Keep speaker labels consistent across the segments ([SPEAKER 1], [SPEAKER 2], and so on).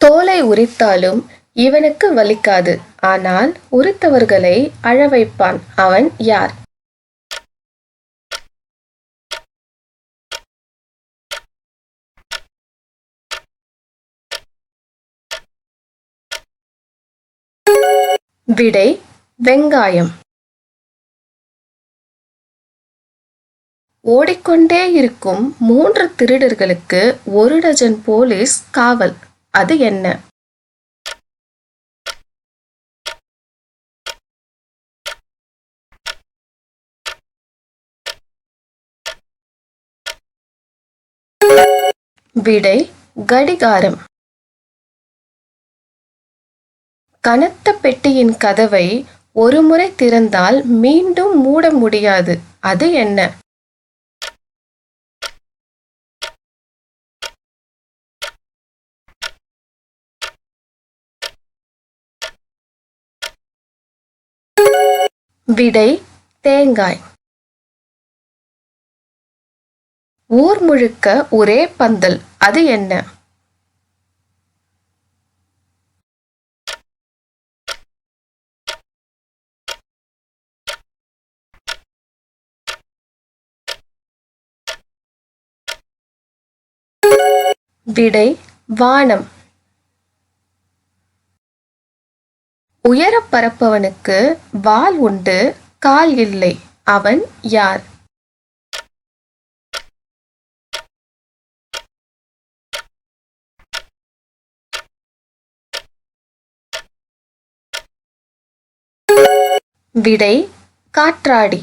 [SPEAKER 1] தோலை உரித்தாலும் இவனுக்கு வலிக்காது. ஆனால் உரித்தவர்களை அழ வைப்பான். அவன் யார்? விடை வெங்காயம். ஓடிக்கொண்டே இருக்கும் மூன்று திருடர்களுக்கு ஒரு டஜன் போலீஸ் காவல். அது என்ன? விடை கடிகாரம். கனத்த பெட்டியின் கதவை ஒருமுறை திறந்தால் மீண்டும் மூட முடியாது. அது என்ன? விடை தேங்காய். ஊர் முழுக்க ஒரே பந்தல் அது என்ன? விடை வானம். உயரப் பரப்பவனுக்கு வால் உண்டு கால் இல்லை. அவன் யார்? விடை காற்றாடி.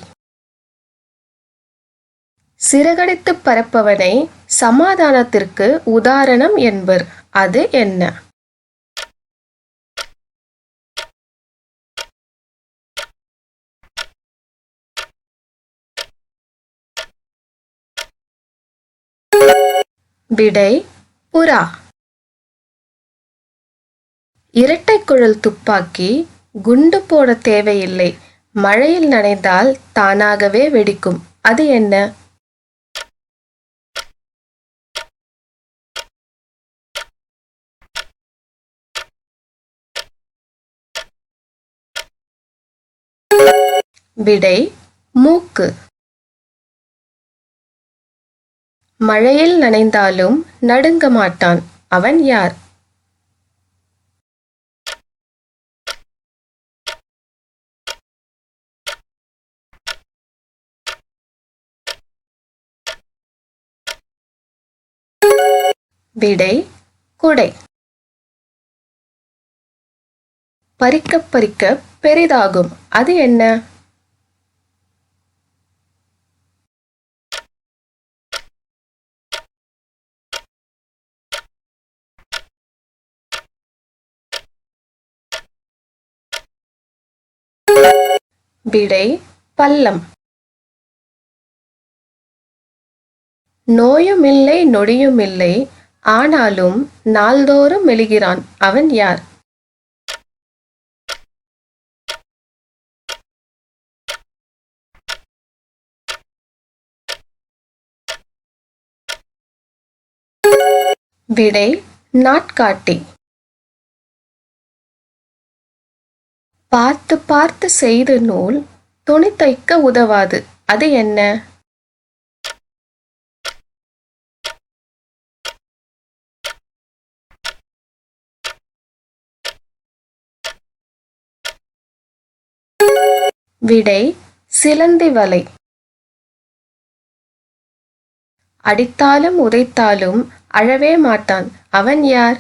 [SPEAKER 1] சிறகடித்து பறப்பவனை சமாதானத்திற்கு உதாரணம் என்பர். அது என்ன? விடை புறா. இரட்டை குழல் துப்பாக்கி குண்டு போட தேவையில்லை. மழையில் நனைந்தால் தானாகவே வெடிக்கும். அது என்ன? விடை மூக்கு. மழையில் நனைந்தாலும் நடுங்க மாட்டான் அவன் யார்? விடை குடை. பறிக்க பறிக்க பெரிதாகும். அது என்ன? விடை பல்லம் நோயுமில்லை நொடியுமில்லை ஆனாலும் நாள்தோறும் மெழுகிறான் அவன் யார்? விடை நாட்காட்டி. பார்த்து பார்த்து செய்த நூல் துணி தைக்க உதவாது. அது என்ன? விடை சிலந்தி வலை. அடித்தாலும் உதைத்தாலும் அழவே மாட்டான். அவன் யார்?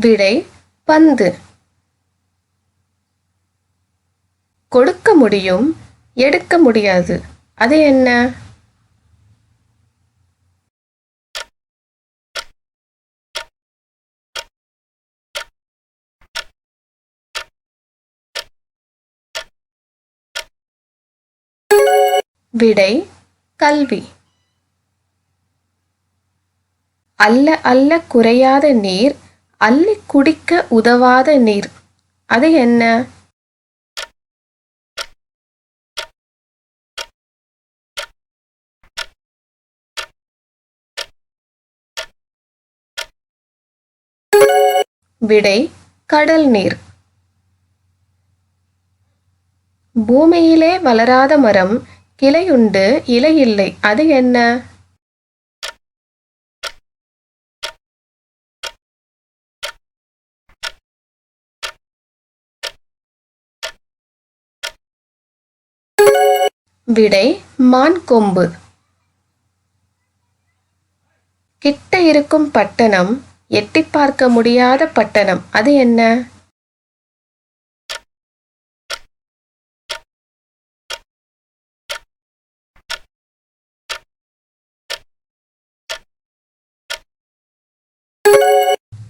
[SPEAKER 1] விடை பந்து. கொடுக்க முடியும் எடுக்க முடியாது. அது என்ன? விடை கல்வி. அல்ல அல்ல குறையாத நீர் அள்ளி குடிக்க உதவாத நீர். அது என்ன? விடை கடல் நீர். பூமியிலே வளராத மரம் கிளையுண்டு இலை இல்லை. அது என்ன? விடை மான் கொம்பு. கிட்ட இருக்கும் பட்டணம் எட்டி பார்க்க முடியாத பட்டணம் அது என்ன?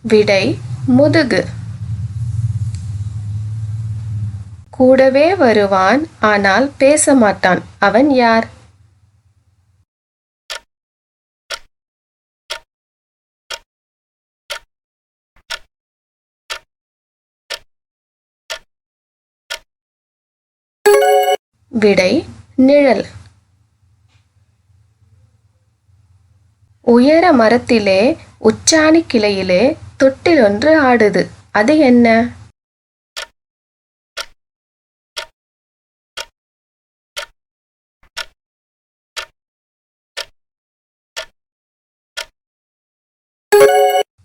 [SPEAKER 1] விடை முதுகு. கூடவே வருவான் ஆனால் பேச மாட்டான் அவன் யார்? விடை நிழல். உயர மரத்திலே உச்சாணி கிளையிலே தொட்டிலொன்று ஆடுது. அது என்ன?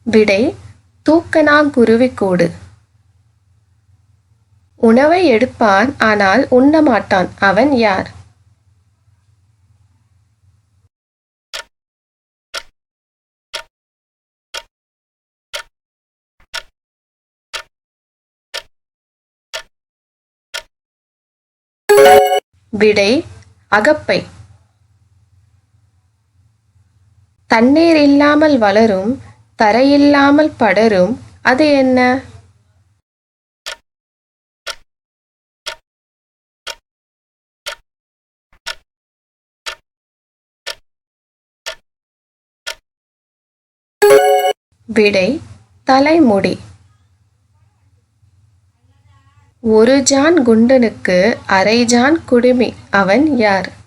[SPEAKER 1] விடை தூக்கணாங்குருவிக்கூடு உணவை எடுப்பான் ஆனால் உண்ண மாட்டான் அவன் யார்? விடை அகப்பை. தண்ணீர் இல்லாமல் வளரும் தரையில்லாமல் படரும். அது என்ன? விடை தலைமுடி. ஒரு ஜான் குண்டனுக்கு அரை ஜான் குடுமி. அவன் யார்?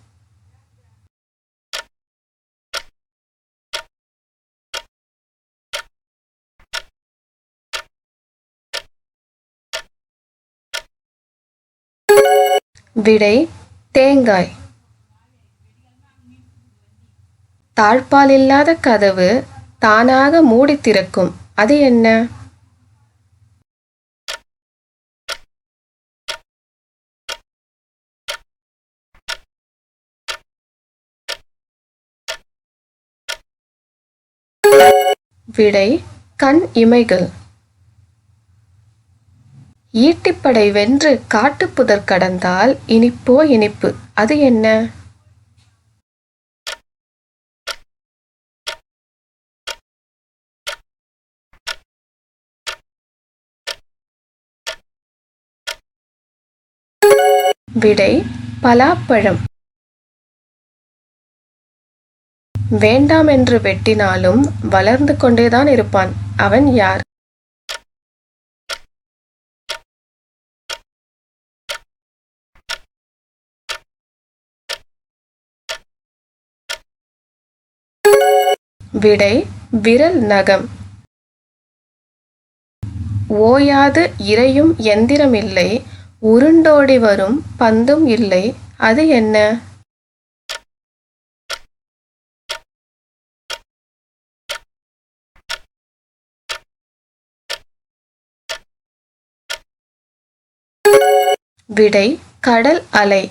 [SPEAKER 1] விடை தேங்காய். தாழ்பால் இல்லாத கதவு தானாக மூடி திறக்கும். அது என்ன? விடை கண் இமைகள். ஈட்டிப்படை வென்று காட்டுப்புதர் கடந்தால் இனிப்போ இனிப்பு. அது என்ன? விடை பலாப்பழம். வேண்டாம் என்று வெட்டினாலும் வளர்ந்து கொண்டேதான் இருப்பான். அவன் யார்? விடை விரல் நகம். ஓயாது இறையும் எந்திரமில்லை உருண்டோடி வரும் பந்தும் இல்லை அது என்ன? விடை கடல் அலை.